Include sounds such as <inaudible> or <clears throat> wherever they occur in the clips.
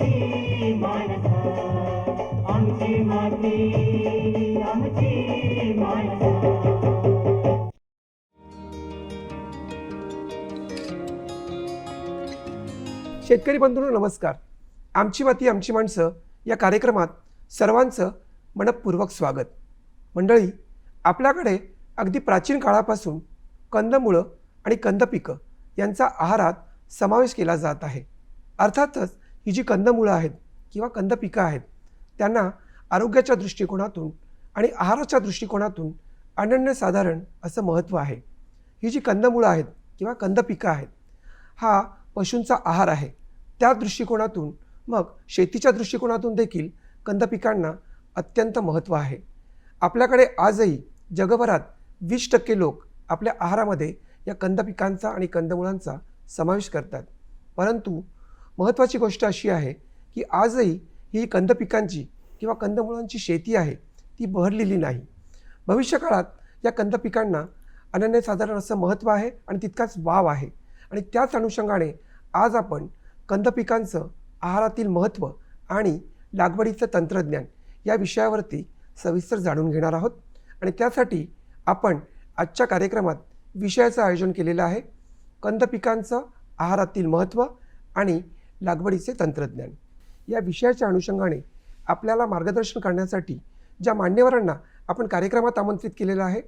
आमची आमची माती आमची शेतकरी बंधूंनो नमस्कार. आमची माती आमची माणसं या कार्यक्रमात सर्वांचं मनपूर्वक स्वागत. मंडळी आपल्याकडे अगदी प्राचीन काळापासून कंदमुळं आणि कंद पिकं यांचा आहारात समावेश केला जात आहे. अर्थातच ही जी कंदमुळं आहेत किंवा कंद पिकं आहेत त्यांना आरोग्याच्या दृष्टिकोनातून आणि आहाराच्या दृष्टिकोनातून अनन्यसाधारण असं महत्त्व आहे. ही जी कंदमुळं आहेत किंवा कंद पिकं आहेत हा पशूंचा आहार आहे. त्या दृष्टिकोनातून मग शेतीच्या दृष्टिकोनातून देखील कंद पिकांना अत्यंत महत्त्व आहे. आपल्याकडे आजही जगभरात वीस टक्के लोक आपल्या आहारामध्ये या कंद पिकांचा आणि कंदमुळांचा समावेश करतात. परंतु महत्त्वाची गोष्ट अशी आहे की आजही ही कंद पिकांची किंवा कंदमुळांची शेती आहे ती बहरलेली नाही. भविष्यकाळात या कंद पिकांना अनन्यसाधारण असं महत्त्व आहे आणि तितकाच वाव आहे. आणि त्याच अनुषंगाने आज आपण कंद पिकांचं आहारातील महत्त्व आणि लागवडीचं तंत्रज्ञान या विषयावरती सविस्तर जाणून घेणार आहोत. आणि त्यासाठी आपण आजच्या कार्यक्रमात विषयाचं आयोजन केलेलं आहे. कंद पिकांचं आहारातील महत्त्व आणि लागवडीचे तंत्रज्ञान. या विषयाच्या अनुषंगाने आपल्याला मार्गदर्शन करण्यासाठी ज्या मान्यवरांना आपण कार्यक्रमात आमंत्रित केलेलं आहे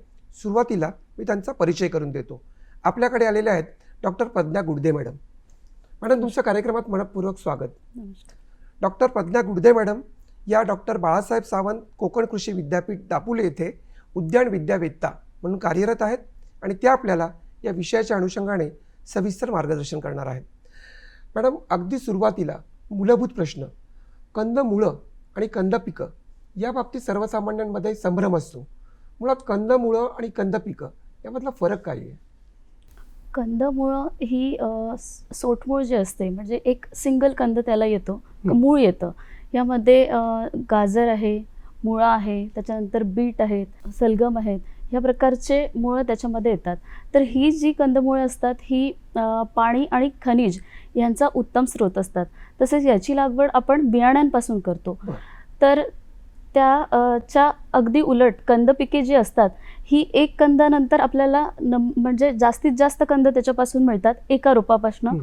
सुरुवातीला मी त्यांचा परिचय करून देतो. आपल्याकडे आलेले आहेत doctor Pragya Gudade madam. Madam तुमच्या कार्यक्रमात मनपूर्वक स्वागत. डॉक्टर प्रज्ञा गुडदे मॅडम या डॉक्टर बाळासाहेब सावंत कोकण कृषी विद्यापीठ दापोली येथे उद्यान विद्यावेत्ता म्हणून कार्यरत आहेत आणि त्या आपल्याला या विषयाच्या अनुषंगाने सविस्तर मार्गदर्शन करणार आहेत. मॅडम अगदी सुरुवातीला मूलभूत प्रश्न. कंदमुळं आणि कंदपिकं या बाबतीत सर्वसामान्यांमध्ये संभ्रम असतो. मुळात कंदमुळं आणि कंदपिकं यामधला फरक काय आहे? कंदमुळं ही अ, स- सोटमूळ जे असते म्हणजे एक सिंगल कंद त्याला येतो हं. मूळ येतं. यामध्ये अ, गाजर आहे मुळा आहे त्याच्यानंतर बीट आहेत सलगम आहेत ह्या प्रकारचे मुळं त्याच्यामध्ये येतात तर ही जी कंदमुळं असतात ही पाणी आणि खनिज यांचा उत्तम स्रोत असतात तसेच याची लागवड आपण बियाण्यांपासून करतो. तर त्या च्या अगदी उलट कंद पिके जी असतात ही एक कंदानंतर आपल्याला नम म्हणजे जास्तीत जास्त कंद त्याच्यापासून मिळतात एका रोपापासून.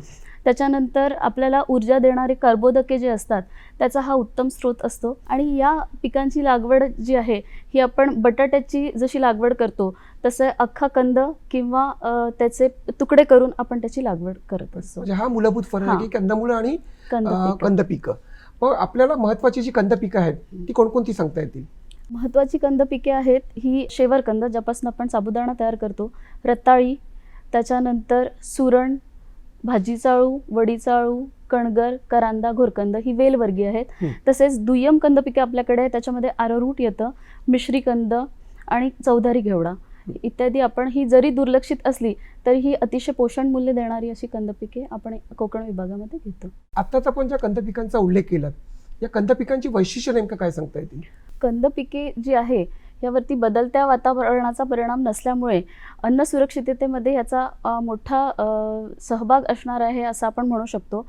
त्याच्यानंतर आपल्याला ऊर्जा देणारे कर्बोदके जे असतात त्याचा हा उत्तम स्रोत असतो आणि या पिकांची लागवड जी आहे ही आपण बटाट्याची जशी लागवड करतो तसं अख्खा कंद किंवा त्याचे तुकडे करून आपण त्याची लागवड करत असतो म्हणजे हा मूलभूत फरक आहे. की कंदमुळं आणि कंद पिकं. मग आपल्याला महत्वाची जी कंदपिकं आहेत ती कोणकोणती सांगता येतील महत्त्वाची कंद पिके आहेत ही शेवर कंद ज्यापासून आपण साबुदाणा तयार करतो रताळी त्याच्यानंतर सुरण भाजीचाळू वडीचाळू कणगर करांदा घोरकंद ही वेलवर्गीय आहेत. तसेच दुय्यम कंद पिके आपल्याकडे आहे त्याच्यामध्ये आरोरूट येतं मिश्री कंद आणि चौधारी घेवडा. इत्यादी आपण ही जरी दुर्लक्षित असली तरी ही अतिशय पोषण मूल्य देणारी अशी कंद पिके आपण कोकण विभागामध्ये घेतो. आत्ताच आपण ज्या कंदपिकांचा उल्लेख केला या कंदपिकांची वैशिष्ट्य नेमकं काय सांगता येतील? कंद पिके जी आहे यावरती बदलत्या वातावरणाचा परिणाम नसल्यामुळे अन्न सुरक्षिततेमध्ये याचा मोठा सहभाग असणार आहे असं आपण म्हणू शकतो.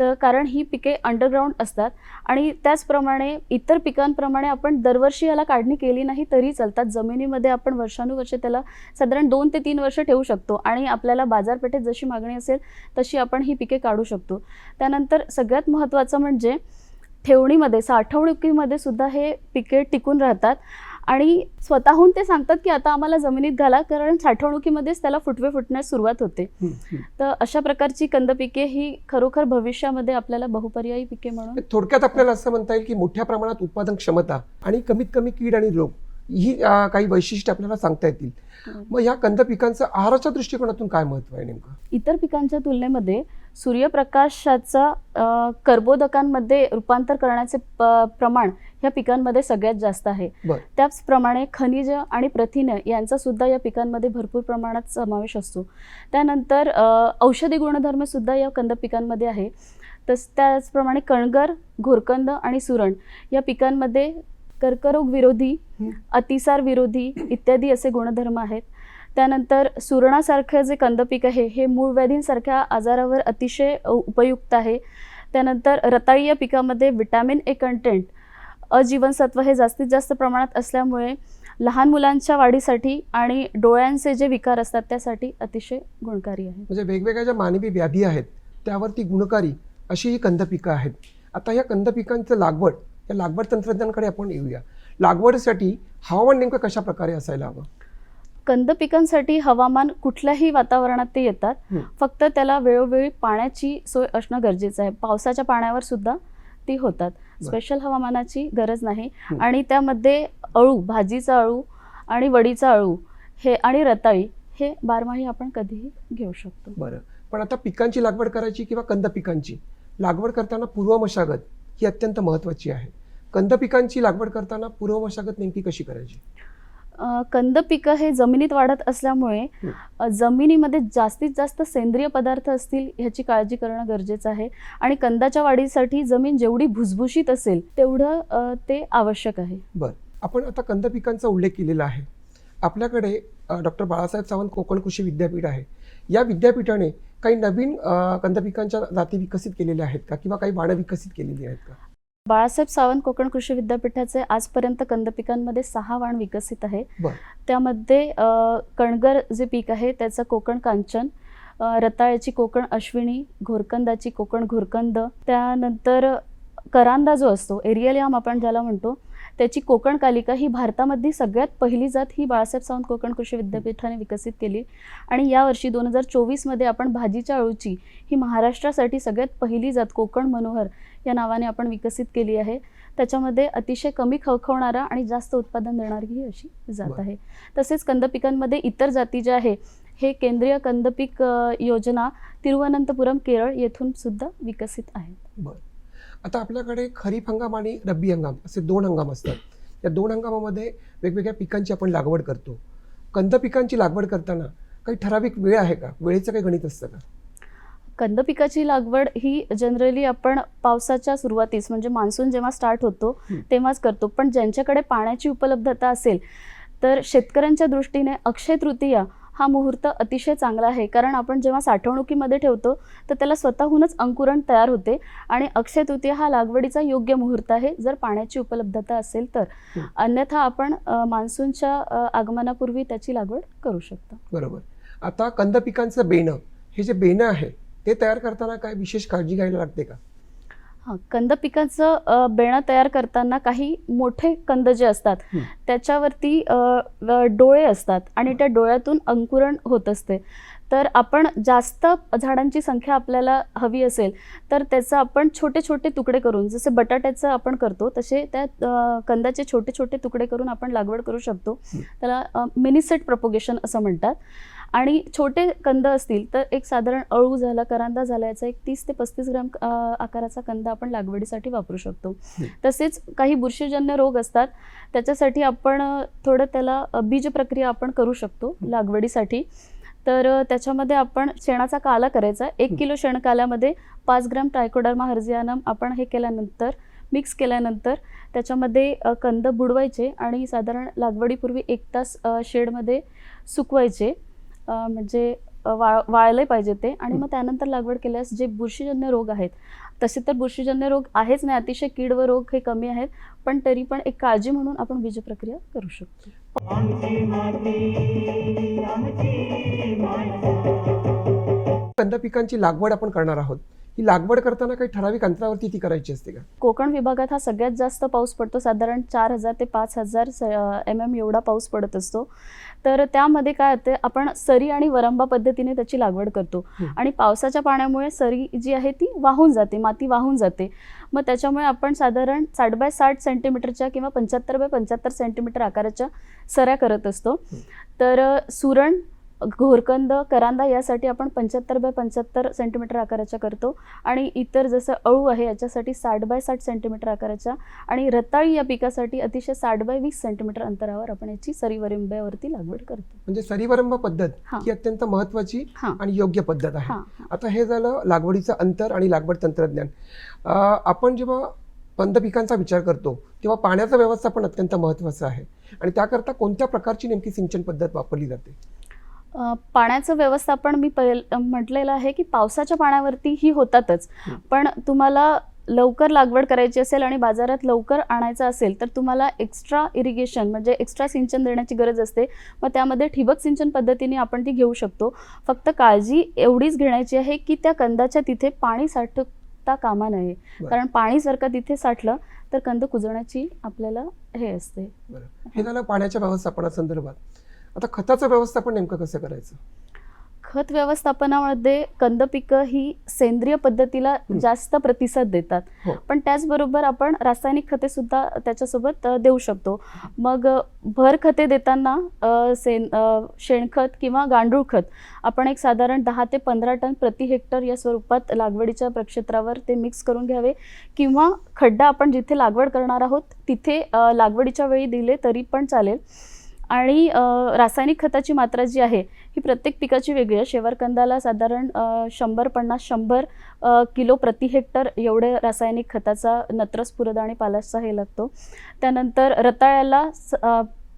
तर कारण ही पिके अंडरग्राऊंड असतात आणि त्याचप्रमाणे इतर पिकांप्रमाणे आपण दरवर्षी याला काढणी केली नाही तरी चालतात. जमिनीमध्ये आपण वर्षानुवर्षे त्याला साधारण दोन ते तीन वर्ष ठेवू शकतो आणि आपल्याला बाजारपेठेत जशी मागणी असेल तशी आपण ही पिके काढू शकतो. त्यानंतर सगळ्यात महत्त्वाचं म्हणजे ठेवणीमध्ये साठवणुकीमध्ये सुद्धा हे पिके टिकून राहतात आणि स्वतःहून ते सांगतात की आता आम्हाला जमिनीत घाला कारण साठवणुकीमध्येच त्याला फुटवे फुटण्यास सुरुवात होते. तर अशा प्रकारची कंद पिके ही खरोखर भविष्यामध्ये आपल्याला बहुपर्यायी पिके म्हणून थोडक्यात आपल्याला असं म्हणता येईल की मोठ्या प्रमाणात उत्पादन क्षमता आणि कमीत कमी कीड आणि रोग ही काही वैशिष्ट्य आपल्याला सांगता येतील. मग या कंद पिकांचं आहाराच्या दृष्टिकोनातून काय महत्त्व आहे नेमकं? इतर पिकांच्या तुलनेमध्ये सूर्यप्रकाशाचा कर्बोदकांमध्ये रूपांतर करण्याचे प- प्रमाण ह्या पिकांमध्ये सगळ्यात जास्त आहे. त्याचप्रमाणे खनिज आणि प्रथिनं यांचा सुद्धा या पिकांमध्ये भरपूर प्रमाणात समावेश असतो त्यानंतर औषधी गुणधर्म सुद्धा या कंद पिकांमध्ये आहे तस त्याचप्रमाणे कणगर घोरकंद आणि सुरण या पिकांमध्ये कर्करोग विरोधी. अतिसार विरोधी इत्यादी असे गुणधर्म आहेत त्यानंतर सुरणासारखं जे कंदपीक आहे हे मूळ व्याधींसारख्या आजारावर अतिशय उपयुक्त आहे. त्यानंतर रताळी या पिकामध्ये विटॅमिन ए कंटेंट अजीवनसत्व हे जास्तीत जास्त प्रमाणात असल्यामुळे लहान मुलांच्या वाढीसाठी आणि डोळ्यांचे जे विकार असतात त्यासाठी अतिशय गुणकारी आहे. म्हणजे वेगवेगळ्या ज्या मानवी व्याधी आहेत त्यावरती गुणकारी अशी ही कंद पिकं आहेत. आता या कंद पिकांचं लागवड या लागवड तंत्रज्ञानाकडे आपण येऊया. लागवडीसाठी हवामान नेमकं कशा प्रकारे असायला हवं? कंद पिकांसाठी हवामान कुठल्याही वातावरणात ते येतात. फक्त त्याला वेळोवेळी पाण्याची सोय असणं गरजेचं आहे. पावसाच्या पाण्यावर सुद्धा ती होतात. स्पेशल हवामानाची गरज नाही. आणि त्यामध्ये अळू भाजीचा अळू आणि वडीचा अळू हे आणि रताळी हे बारमाही आपण कधीही घेऊ शकतो. बरं. पण आता पिकांची लागवड करायची किंवा कंद पिकांची? लागवड करताना पूर्व मशागत ही अत्यंत महत्त्वाची आहे. कंद पिकांची लागवड करताना पूर्व मशागत नेमकी कशी करायची? कंद पिकं हे जमिनीत वाढत असल्यामुळे जमिनीमध्ये जास्तीत जास्त सेंद्रिय पदार्थ असतील ह्याची काळजी करणं गरजेचं आहे. आणि कंदाच्या वाढीसाठी जमीन जेवढी भुसभुशीत असेल तेवढं ते आवश्यक आहे. बरं. आपण आता कंद पिकांचा उल्लेख केलेला आहे. आपल्याकडे डॉक्टर बाळासाहेब सावंत कोकण कृषी विद्यापीठ आहे. या विद्यापीठाने काही नवीन अ, कंद पिकांच्या जाती विकसित केलेल्या आहेत का? किंवा काही वाणं विकसित केलेली आहेत का? बाळासाहेब सावंत कोकण कृषी विद्यापीठाचे आजपर्यंत कंद पिकांमध्ये सहा वाण विकसित आहे. त्यामध्ये कणगर जे पीक आहे त्याचं कोकण कांचन रताळ्याची कोकण अश्विनी घोरकंदाची कोकण घोरकंद त्यानंतर करांदा जो असतो एरियलियाम आपण ज्याला म्हणतो त्याची कोकण कालिका ही भारतामधली सगळ्यात पहिली जात ही बाळासाहेब सावंत कोकण कृषी विद्यापीठाने विकसित केली. आणि यावर्षी दोन हजार चोवीसमध्ये आपण भाजीच्या अळूची ही महाराष्ट्रासाठी सगळ्यात पहिली जात कोकण मनोहर या नावाने आपण विकसित केली आहे. त्याच्यामध्ये अतिशय कमी खवखवणारा आणि जास्त उत्पादन देणारी ही अशी जात. आहे. तसेच कंद पिकांमध्ये इतर जाती ज्या आहे हे केंद्रीय कंदपीक योजना तिरुवनंतपुरम केरळ येथून सुद्धा विकसित आहेत. आता आपल्याकडे खरीप हंगाम आणि रब्बी हंगाम असे दोन हंगाम असतात. या दोन हंगामामध्ये वेगवेगळ्या पिकांची आपण लागवड करतो. कंद पिकांची लागवड करताना काही ठराविक वेळ आहे का? वेळेचं काही गणित असतं का? कंद पिकाची लागवड ही जनरली आपण पावसाच्या सुरुवातीस म्हणजे मान्सून जेव्हा स्टार्ट होतो. तेव्हाच करतो. पण ज्यांच्याकडे पाण्याची उपलब्धता असेल तर शेतकऱ्यांच्या दृष्टीने अक्षय तृतीया हा मुहूर्त अतिशय चांगला आहे. कारण आपण जेव्हा साठवणुकीमध्ये ठेवतो तर त्याला स्वतःहूनच अंकुरण तयार होते आणि अक्षय तृतीया हा लागवडीचा योग्य मुहूर्त आहे. जर पाण्याची उपलब्धता असेल तर. अन्यथा आपण मान्सूनच्या आगमनापूर्वी त्याची लागवड करू शकतो. बरोबर. आता कंद पिकांचं बेणं हे जे बेणं आहे ते तयार करताना काय विशेष काळजी घ्यायला लागते का? हां कंद पिकाचं बेणं तयार करताना काही मोठे कंद जे असतात. त्याच्यावरती डोळे असतात आणि त्या डोळ्यातून अंकुरण होत असते तर आपण जास्त झाडांची संख्या आपल्याला हवी असेल तर त्याचं आपण छोटे छोटे तुकडे करून जसे बटाट्याचं आपण करतो तसे त्या कंदाचे छोटे छोटे तुकडे करून आपण लागवड करू शकतो. त्याला मिनिसेट प्रपोगेशन असं म्हणतात आणि छोटे कंद असतील तर एक साधारण अळू झाला करांदा झाला याचा एक तीस ते पस्तीस ग्राम आकाराचा कंद आपण लागवडीसाठी वापरू शकतो. तसेच काही बुरशीजन्य रोग असतात त्याच्यासाठी आपण थोडं त्याला बीज प्रक्रिया आपण करू शकतो लागवडीसाठी. तर त्याच्यामध्ये आपण शेणाचा काला करायचा. एक. किलो शेणकाल्यामध्ये पाच ग्राम ट्रायकोडर्मा हर्जियानम आपण हे केल्यानंतर मिक्स केल्यानंतर त्याच्यामध्ये कंद बुडवायचे आणि साधारण लागवडीपूर्वी एक तास शेडमध्ये सुकवायचे. म्हणजे अ, वा वाळले पाहिजे ते. आणि मग त्यानंतर लागवड केल्यास जे बुरशीजन्य रोग आहेत तसे तर बुरशीजन्य रोग आहेच नाही. अतिशय कीड व रोग हे कमी आहेत. पण तरी पण एक काळजी म्हणून आपण बीज प्रक्रिया करू शकतो. कंद पिकांची लागवड आपण करणार आहोत. ही लागवड करताना काही ठराविक अंतरावरती ती करायची असते का? कोकण विभागात हा सगळ्यात जास्त पाऊस पडतो. साधारण चार हजार ते पाच हजार एम एम एवढा पाऊस पडत असतो. तर त्यामध्ये काय होते आपण सरी आणि वरंबा पद्धतीने त्याची लागवड करतो. आणि पावसाच्या पाण्यामुळे सरी जी आहे ती वाहून जाते माती वाहून जाते. मग त्याच्यामुळे आपण साधारण साठ बाय साठ सेंटीमीटरच्या किंवा पंच्याहत्तर बाय पंच्याहत्तर सेंटीमीटर आकाराच्या सऱ्या करत असतो. तर सुरण घोरकंद करांदा यासाठी आपण पंच्याहत्तर बाय पंच्याहत्तर सेंटीमीटर आकाराच्या करतो. आणि इतर जसं अळू आहे याच्यासाठी साठ बाय साठ सेंटीमीटर आकाराच्या. आणि रताळी या पिकासाठी अतिशय साठ बाय वीस सेंटीमीटर अंतरावर आपण याची सरीवरिंब्यावरती लागवड करतो. म्हणजे सरीवरंब पद्धत हा. अत्यंत महत्वाची आणि योग्य पद्धत आहे. आता हे झालं लागवडीचं अंतर आणि लागवड तंत्रज्ञान. आपण जेव्हा कंद पिकांचा विचार करतो तेव्हा पाण्याचं व्यवस्थापन अत्यंत महत्त्वाचं आहे. आणि त्याकरता कोणत्या प्रकारची नेमकी सिंचन पद्धत वापरली जाते? पाण्याचं व्यवस्थापन मी पहिल म्हटलेलं आहे की पावसाच्या पाण्यावरती ही होतातच. पण तुम्हाला लवकर लागवड करायची असेल आणि बाजारात लवकर आणायचं असेल तर तुम्हाला एक्स्ट्रा इरिगेशन म्हणजे एक्स्ट्रा सिंचन देण्याची गरज असते. मग त्यामध्ये ठिबक सिंचन पद्धतीने आपण ती घेऊ शकतो. फक्त काळजी एवढीच घेण्याची आहे की त्या कंदाच्या तिथे पाणी साठता कामा नये. कारण पाणी जर का तिथे साठलं तर कंद कुजण्याची आपल्याला हे असते. हे झालं पाण्याच्या व्यवस्थापनासंदर्भात. आता खताचं व्यवस्थापन नेमकं कसं करायचं? खत व्यवस्थापनामध्ये कंद पिकं ही सेंद्रिय पद्धतीला. जास्त प्रतिसाद देतात. हो. पण त्याचबरोबर आपण रासायनिक खते सुद्धा त्याच्यासोबत देऊ शकतो. मग भर खते देताना सेन शेणखत किंवा गांडूळ खत आपण एक साधारण दहा ते पंधरा टन प्रति हेक्टर या स्वरूपात लागवडीच्या प्रक्षेत्रावर ते मिक्स करून घ्यावे. किंवा खड्डा आपण जिथे लागवड करणार आहोत तिथे लागवडीच्या वेळी दिले तरी पण चालेल. आणि रासायनिक खताची मात्रा जी आहे ही प्रत्येक पिकाची वेगळी आहे. शेवरकंदाला साधारण शंभर पन्नास शंभर किलो प्रति हेक्टर एवढे रासायनिक खताचा नत्रस पुरद आणि पालाशचा हे लागतो. त्यानंतर रताळ्याला स-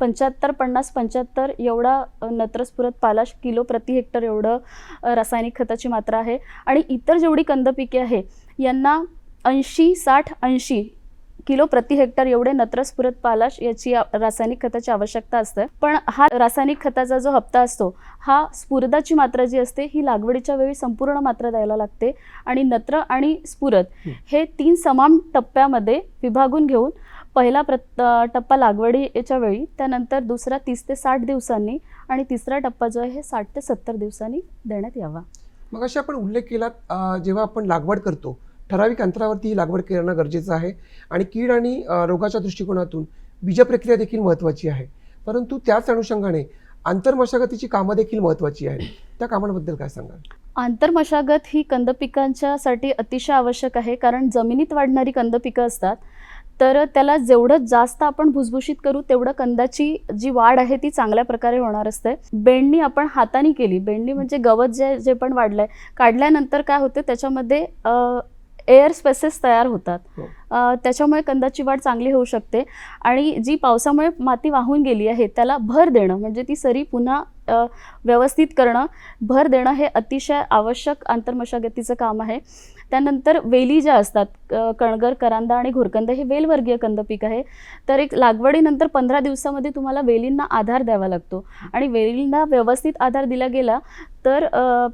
पंच्याहत्तर पन्नास पंच्याहत्तर एवढा अ, नत्रस पालाश किलो प्रति हेक्टर एवढं रासायनिक खताची मात्रा आहे. आणि इतर जेवढी कंद पिके आहे यांना ऐंशी साठ ऐंशी किलो प्रति हेक्टर एवढे नत्रस पुरत पालाश याची रासायनिक खताची आवश्यकता असते पण हा रासायनिक खताचा जो हप्ता असतो हा स्फुरदाची मात्रा जी असते ही लागवडीच्या वेळी संपूर्ण मात्रा द्यायला लागते आणि नत्र आणि स्फुरद हं. तीन समान टप्प्यामध्ये विभागून घेऊन पहिला प्रत अ, टप्पा लागवडीच्या वेळी त्यानंतर दुसरा तीस ते साठ दिवसांनी आणि तिसरा टप्पा जो आहे हे साठ ते सत्तर दिवसांनी देण्यात यावा मग अशी आपण उल्लेख केला जेव्हा आपण लागवड करतो ठराविक अंतरावरती ही लागवड करणं गरजेचं आहे आणि कीड आणि रोगाच्या दृष्टिकोनातून बीजप्रक्रिया देखील महत्त्वाची आहे. परंतु त्याच अनुषंगाने आंतरमशागतीची कामं देखील महत्त्वाची आहेत. त्या कामांबद्दल काय सांगाल? आंतरमशागत ही कंद पिकांच्यासाठी अतिशय आवश्यक आहे. कारण जमिनीत वाढणारी कंद पिकं असतात. तर त्याला जेवढं जास्त आपण भुसभुशीत करू तेवढं कंदाची जी वाढ आहे ती चांगल्या प्रकारे होणार असते. बेंडणी आपण हाताने केली. बेंडणी म्हणजे गवत जे जे पण वाढलंय काढल्यानंतर काय होते त्याच्यामध्ये एअर स्पेसेस तयार होतात. हो. त्याच्यामुळे कंदाची वाढ चांगली होऊ शकते. आणि जी पावसामुळे माती वाहून गेली आहे त्याला भर देणं म्हणजे ती सरी पुन्हा व्यवस्थित करणं भर देणं हे अतिशय आवश्यक आंतरमशागतीचं काम आहे. त्यानंतर वेली ज्या असतात कणगर करांदा आणि घोरकंद हे वेलवर्गीय कंद पीक आहे. तर एक लागवडीनंतर पंधरा दिवसामध्ये तुम्हाला वेलींना आधार द्यावा लागतो. आणि वेलींना व्यवस्थित आधार दिला गेला तर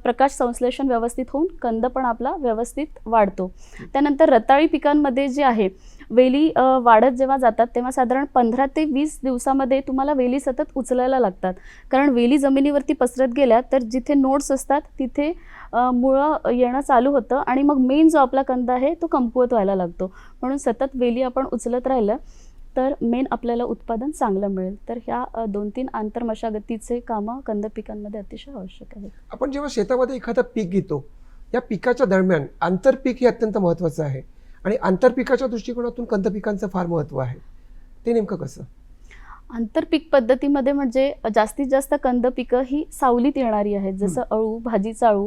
प्रकाश संश्लेषण व्यवस्थित होऊन कंद पण आपला व्यवस्थित वाढतो. त्यानंतर रताळी पिकांमध्ये जे आहे वेली वाढत जेव्हा जातात तेव्हा साधारण पंधरा ते वीस दिवसामध्ये तुम्हाला वेली सतत उचलायला लागतात. कारण वेली जमिनीवरती पसरत गेल्या तर जिथे नोड्स असतात तिथे मुळं येणं चालू होतं आणि मग मेन जो आपला कंद आहे तो कमकुवत व्हायला लागतो. म्हणून सतत वेली आपण उचलत राहिलं तर मेन आपल्याला उत्पादन चांगलं मिळेल. तर ह्या दोन तीन आंतरमशागतीचे कामं कंद पिकांमध्ये अतिशय आवश्यक आहेत. आपण जेव्हा शेतामध्ये एखादं पीक घेतो या पिकाच्या दरम्यान आंतरपीक हे अत्यंत महत्त्वाचं आहे आणि आंतरपिकाच्या दृष्टिकोनातून कंद पिकांचं फार महत्त्व आहे. ते नेमकं कसं? आंतरपीक पद्धतीमध्ये म्हणजे जास्तीत जास्त कंद पिकं ही सावलीत येणारी आहेत जसं अळू भाजीचा अळू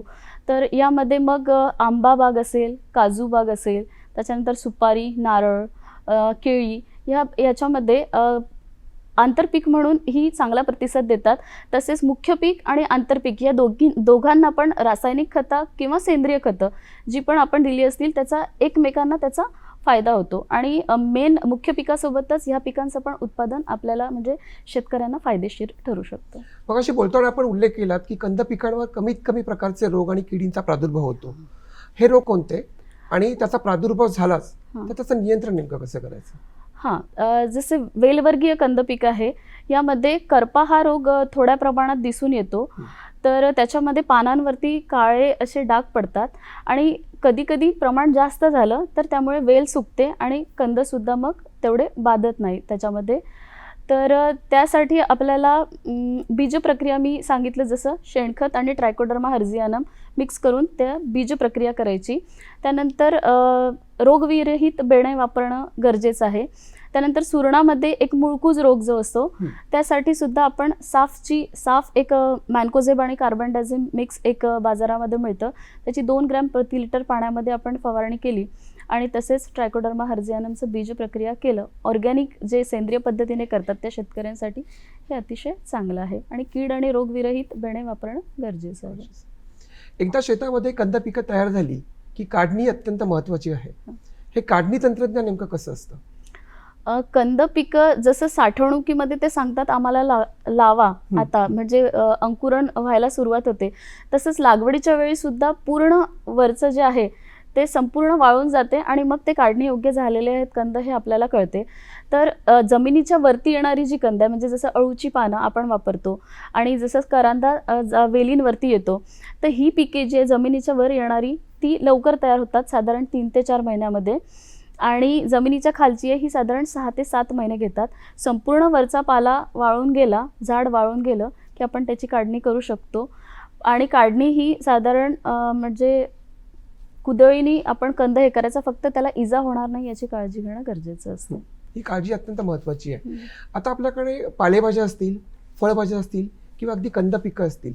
तर यामध्ये मग आंबा बाग असेल काजू बाग असेल त्याच्यानंतर सुपारी नारळ केळी ह्या याच्यामध्ये आंतरपीक म्हणून ही चांगला प्रतिसाद देतात. तसेच मुख्य पीक आणि आंतरपीक या दोघी दोघांना पण रासायनिक खतं किंवा सेंद्रिय खतं जी पण आपण दिली असतील त्याचा एकमेकांना त्याचा फायदा होतो. आणि मेन मुख्य पिकासोबतच ह्या पिकांचं पण उत्पादन आपल्याला म्हणजे शेतकऱ्यांना फायदेशीर ठरू शकतं. मग अशी बोलताना आपण उल्लेख केलात की कंद पिकांवर कमीत कमी प्रकारचे रोग आणि किडींचा प्रादुर्भाव होतो. हे रोग कोणते? आणि त्याचा प्रादुर्भाव झालाच. तर त्याचं नियंत्रण नेमकं कसं करायचं? हां जसे वेलवर्गीय कंद पीक आहे यामध्ये करपा हा रोग थोड्या प्रमाणात दिसून येतो. तर त्याच्यामध्ये पानांवरती काळे असे डाग पडतात आणि कधी कधी प्रमाण जास्त झालं तर त्यामुळे वेल सुकते आणि कंदसुद्धा मग तेवढे बाधत नाही त्याच्यामध्ये. तर त्यासाठी आपल्याला बीज प्रक्रिया मी सांगितलं जसं शेणखत आणि ट्रायकोडर्मा हर्जियानम मिक्स करून त्या बीज प्रक्रिया करायची. त्यानंतर रोगविरहित बेणे वापरणं गरजेचं आहे. त्यानंतर सुरणामध्ये एक मुळकूज रोग जो असतो. त्यासाठी सुद्धा आपण साफची साफ एक मॅनकोझेब आणि कार्बन डायझिम मिक्स एक बाजारामध्ये मिळतं. त्याची दोन ग्रॅम प्रति लिटर पाण्यामध्ये आपण फवारणी केली आणि तसेच ट्रायकोडर्मा हर्जियानमचं बीज प्रक्रिया केलं. ऑर्गॅनिक जे सेंद्रिय पद्धतीने करतात त्या शेतकऱ्यांसाठी हे अतिशय चांगलं आहे. आणि कीड आणि रोगविरहित बेणे वापरणं गरजेचं आहे. एकदा शेतामध्ये कंद पिकं तयार झाली की काढणी अत्यंत महत्वाची आहे. हे काढणी तंत्रज्ञान नेमकं कसं असतं? कंद पिकं जसं साठवणुकीमध्ये ते सांगतात आम्हाला ला लावा. आता म्हणजे अंकुरण व्हायला सुरुवात होते. तसंच लागवडीच्या वेळी सुद्धा पूर्ण वरचं जे आहे ते संपूर्ण वाळून जाते आणि मग ते काढणी योग्य झालेले आहेत कंद हे आपल्याला कळते. तर जमिनीच्या वरती येणारी जी कंद आहे म्हणजे जसं अळूची पानं आपण वापरतो आणि जसं करांदा वेलींवरती येतो तर ही पिके जी आहे जमिनीच्या वर येणारी ती लवकर तयार होतात साधारण तीन ते चार महिन्यामध्ये. आणि जमिनीच्या खालची आहे ही साधारण सहा ते सात महिने घेतात. संपूर्ण वरचा पाला वाळून गेला झाड वाळून गेलं की आपण त्याची काढणी करू शकतो. आणि काढणी ही साधारण म्हणजे कुदळीनी आपण कंद हे करायचा फक्त त्याला इजा होणार नाही याची काळजी घेणं गरजेचं असतं. ही काळजी अत्यंत महत्वाची आहे. आता आपल्याकडे पालेभाज्या असतील फळभाज्या असतील किंवा अगदी कंद पिकं असतील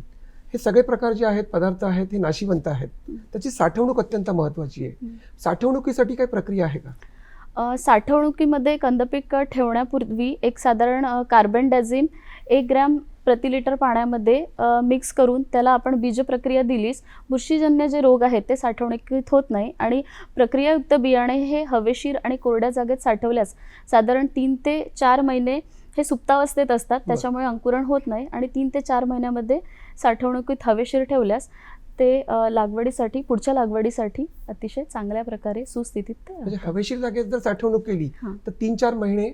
हे सगळे प्रकार जे आहेत पदार्थ आहेत हे नाशिवंत आहेत. त्याची साठवणूक अत्यंत महत्वाची आहे. साठवणुकीसाठी काही प्रक्रिया आहे का? साठवणुकीमध्ये कंदपीक ठेवण्यापूर्वी एक साधारण कार्बन डायझिम एक ग्रॅम प्रति लिटर पाण्यामध्ये मिक्स करून त्याला आपण बीज प्रक्रिया दिलीस. बुरशीजन्य जे रोग आहेत ते साठवणुकीत होत नाही आणि प्रक्रियायुक्त बियाणे हे हवेशीर आणि कोरड्या जागेत साठवल्यास साधारण तीन ते चार महिने हे सुप्तावस्थेत असतात त्याच्यामुळे अंकुरण होत नाही आणि तीन ते चार महिन्यामध्ये साठवणुकीत हवेशीर ठेवल्यास ते लागवडीसाठी पुढच्या लागवडीसाठी अतिशय चांगल्या प्रकारे सुस्थितीत म्हणजे. हवेशीर जागेत जर साठवणूक केली. तर तीन चार महिने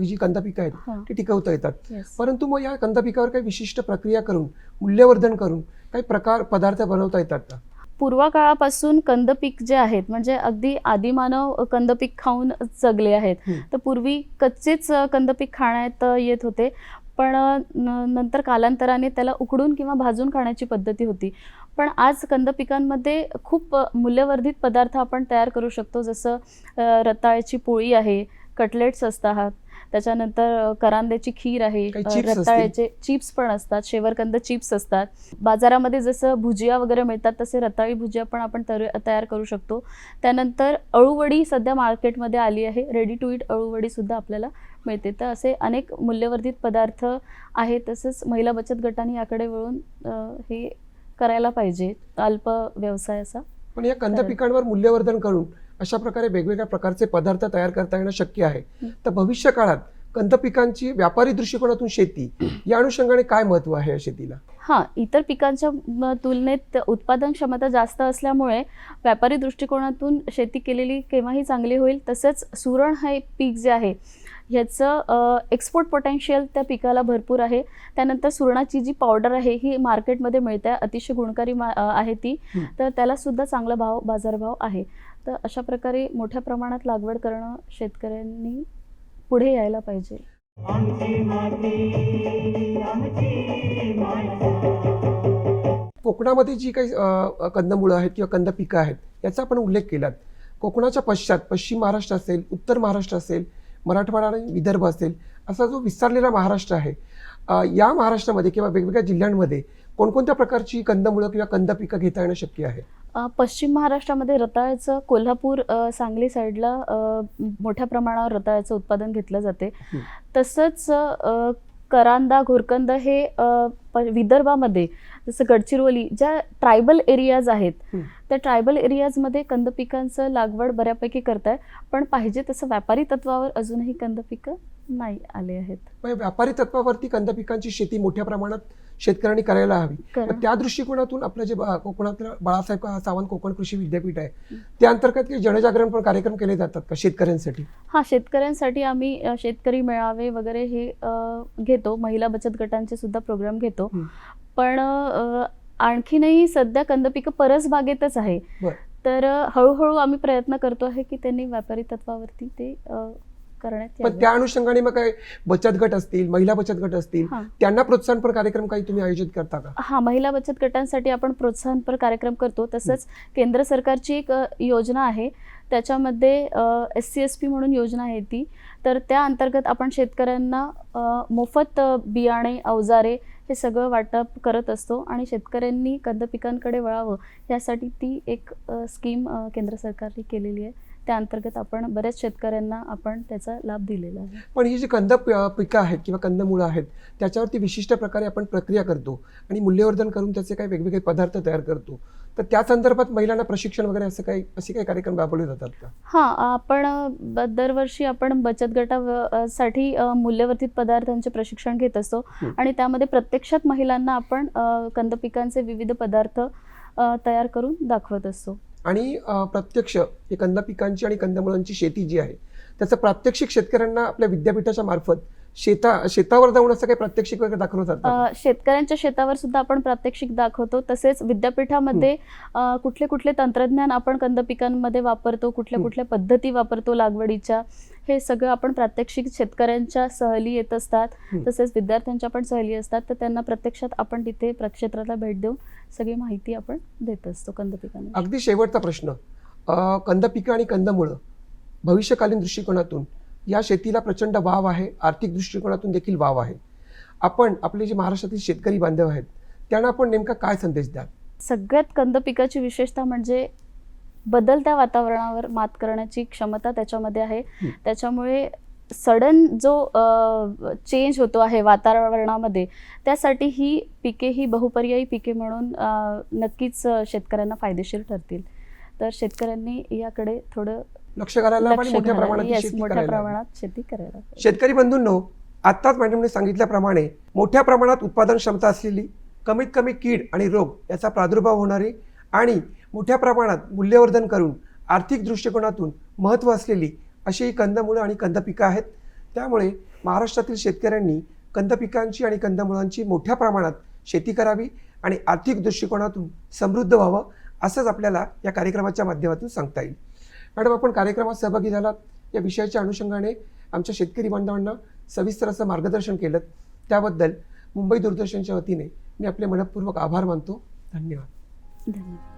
जी कंद पिकं आहेत. ती टिकवता येतात. परंतु मग या कंद पिकावर काही विशिष्ट प्रक्रिया करून मूल्यवर्धन करून काही प्रकार पदार्थ बनवता येतात का पूर्वकाळापासून कंदपीक जे आहेत म्हणजे अगदी आदिमानव कंदपीक खाऊन जगले आहेत. तर पूर्वी कच्चेच कंदपीक खाण्यात येत होते. पण न- नंतर कालांतराने त्याला उकडून किंवा भाजून खाण्याची पद्धती होती. पण आज कंदपिकांमध्ये खूप मूल्यवर्धित पदार्थ आपण तयार करू शकतो. जसं रताळ्याची पोळी आहे कटलेट्स असतात त्याच्यानंतर करांद्याची खीर आहे. रताळ्याचे चिप्स पण असतात शेवरकंद चिप्स असतात बाजारामध्ये जसं भुजिया वगैरे मिळतात तसे रताळी भुजिया पण आपण तयार करू शकतो त्यानंतर अळूवडी सध्या मार्केटमध्ये आली आहे रेडी टू इट अळूवडी सुद्धा आपल्याला मिळते तर असे अनेक मूल्यवर्धित पदार्थ आहेत तसंच महिला बचत गटाने याकडे वळून हे करायला पाहिजे अल्प व्यवसाय असा पण या कंद. पिकांवर मूल्यवर्धन करून अशा प्रकारे वेगवेगळ्या प्रकारचे पदार्थ तयार करता येणं शक्य आहे हं. तर भविष्य काळात कंद पिकांची व्यापारी दृष्टिकोनातून शेती <clears throat> या अनुषंगाने काय महत्त्व आहे या शेतीला हां इतर पिकांच्या तुलनेत उत्पादन क्षमता जास्त असल्यामुळे व्यापारी दृष्टिकोनातून शेती केलेली केव्हाही चांगली होईल तसंच सुरण हे पीक जे आहे ह्याचं एक्सपोर्ट पोटेन्शियल त्या पिकाला भरपूर आहे. त्यानंतर सुरणाची जी पावडर आहे ही मार्केटमध्ये मिळते. अतिशय गुणकारी आहे ती. तर त्याला सुद्धा चांगला भाव बाजारभाव आहे. तर अशा प्रकारे मोठ्या प्रमाणात लागवड करणं शेतकऱ्यांनी पुढे यायला पाहिजे. कोकणामध्ये जी काही कंदमुळं आहेत किंवा कंद पिकं आहेत याचा आपण उल्लेख केलात. कोकणाच्या पश्चात पश्चिम महाराष्ट्र असेल उत्तर महाराष्ट्र असेल मराठवाडा आणि विदर्भ असेल असा जो विस्तारलेला महाराष्ट्र आहे या महाराष्ट्रामध्ये किंवा वेगवेगळ्या जिल्ह्यांमध्ये कोणकोणत्या प्रकारची कंदमुळं किंवा कंद पिकं घेता येणं शक्य आहे पश्चिम महाराष्ट्रामध्ये रताळ्याचं कोल्हापूर सांगली साईडला मोठ्या प्रमाणावर रताळ्याचं उत्पादन घेतलं जाते. तसंच करांदा घोरकंद हे विदर्भामध्ये जसं गडचिरोली ज्या ट्रायबल एरियाज आहेत. त्या ट्रायबल एरियाजमध्ये कंद पिकांचं लागवड बऱ्यापैकी करताय पण पाहिजे तसं व्यापारी तत्वावर अजूनही कंद पिकं नाही आले आहेत व्यापारी तत्वावरती कंद पिकांची शेती मोठ्या प्रमाणात शेतकऱ्यांनी करायला हवी. त्या दृष्टिकोनातून आपलं जे कोकणातलं बाळासाहेब सावंत कोकण कृषी विद्यापीठ आहे त्या अंतर्गत काही जनजागरण पण कार्यक्रम केले जातात का शेतकऱ्यांसाठी? हा शेतकऱ्यांसाठी आम्ही शेतकरी मेळावे वगैरे हे घेतो. महिला बचत गटांचे सुद्धा प्रोग्राम घेतो. पण आणखीनही सध्या कंदपिकं परसबागेतच आहे. तर हळूहळू आम्ही प्रयत्न करतो आहे की त्यांनी व्यापारी तत्वावरती ते करण्यात पण. त्या अनुषंगाने मग काय बचत गट असतील महिला बचत गट असतील. त्यांना प्रोत्साहनपर कार्यक्रम काही तुम्ही आयोजित करता का? हा महिला बचत गटांसाठी आपण प्रोत्साहनपर कार्यक्रम करतो. तसंच केंद्र सरकारची एक योजना आहे. त्याच्यामध्ये एस सी एस पी म्हणून योजना आहे ती. तर त्या अंतर्गत आपण शेतकऱ्यांना मोफत बियाणे अवजारे हे सगळं वाटप करत असतो आणि शेतकऱ्यांनी कंद पिकांकडे वळावं यासाठी ती एक स्कीम केंद्र सरकारने केलेली आहे. त्या अंतर्गत आपण बऱ्याच शेतकऱ्यांना आपण त्याचा लाभ दिलेला आहे. पण ही जी कंद पिकं आहेत किंवा कंदमुळं आहेत त्याच्यावरती विशिष्ट प्रकारे आपण प्रक्रिया करतो आणि मूल्यवर्धन करून त्याचे काही वेगवेगळे पदार्थ तयार करतो. तर त्या संदर्भात महिलांना प्रशिक्षण वगैरे असं काही असे काही कार्यक्रम राबवले जातात का? हां आपण दरवर्षी आपण बचत गटा व- अ, साठी अ, मूल्यवर्धित पदार्थांचे प्रशिक्षण घेत असतो. आणि त्यामध्ये प्रत्यक्षात महिलांना आपण कंद पिकांचे विविध पदार्थ तयार करून दाखवत असतो. आणि प्रत्यक्ष हे कंद पिकांची आणि कंदमुळांची शेती जी आहे त्याचं प्रात्यक्षिक शेतकऱ्यांना आपल्या विद्यापीठाच्या मार्फत शेता शेतावर जाऊन असं काही प्रात्यक्षिक वगैरे दाखवलं जातं? शेतकऱ्यांच्या शेतावर सुद्धा आपण प्रात्यक्षिक दाखवतो. तसेच विद्यापीठामध्ये कुठले कुठले तंत्रज्ञान आपण कंद पिकांमध्ये वापरतो कुठल्या. कुठल्या पद्धती वापरतो लागवडीच्या हे सगळं आपण प्रात्यक्षिक शेतकऱ्यांच्या सहली येत असतात. तसेच विद्यार्थ्यांच्या पण सहली असतात. तर त्यांना प्रत्यक्षात आपण तिथे प्रक्षेत्राला भेट देऊन सगळी माहिती आपण देत असतो कंद पिकांना अगदी शेवटचा प्रश्न. कंद पिकं आणि कंदमुळं भविष्यकालीन दृष्टिकोनातून या शेतीला प्रचंड वाव आहे. आर्थिक दृष्टिकोनातून देखील वाव आहे. आपण आपले जे महाराष्ट्रातील शेतकरी बांधव आहेत त्यांना आपण नेमका काय संदेश द्याल? सगळ्यात कंद पिकाची विशेषता म्हणजे बदलत्या वातावरणावर मात करण्याची क्षमता त्याच्यामध्ये आहे. त्याच्यामुळे सडन जो चेंज होतो आहे वातावरणामध्ये त्यासाठी ही पिके ही बहुपर्यायी पिके म्हणून नक्कीच शेतकऱ्यांना फायदेशीर ठरतील तर शेतकऱ्यांनी याकडे थोडं लक्ष लक्ष मोठ्या प्रमाणात शेती मोठ्या करायला करायला. शेतकरी बंधूंनो आत्ताच मॅडमने सांगितल्याप्रमाणे मोठ्या प्रमाणात उत्पादन क्षमता असलेली कमीत कमी कीड आणि रोग याचा प्रादुर्भाव होणारी आणि मोठ्या प्रमाणात मूल्यवर्धन करून आर्थिक दृष्टिकोनातून महत्त्व असलेली अशी ही कंदमुळं आणि कंदपिकं आहेत. त्यामुळे महाराष्ट्रातील शेतकऱ्यांनी कंदपिकांची आणि कंदमुळांची मोठ्या प्रमाणात शेती करावी आणि आर्थिक दृष्टिकोनातून समृद्ध व्हावं असंच आपल्याला या कार्यक्रमाच्या माध्यमातून सांगता येईल. मॅडम आपण कार्यक्रमात सहभागी झालात. या विषयाच्या अनुषंगाने आमच्या शेतकरी बांधवांना सविस्तर असं मार्गदर्शन केलं. त्याबद्दल मुंबई दूरदर्शनच्या वतीने मी आपले मनपूर्वक आभार मानतो. धन्यवाद. धन्यवाद.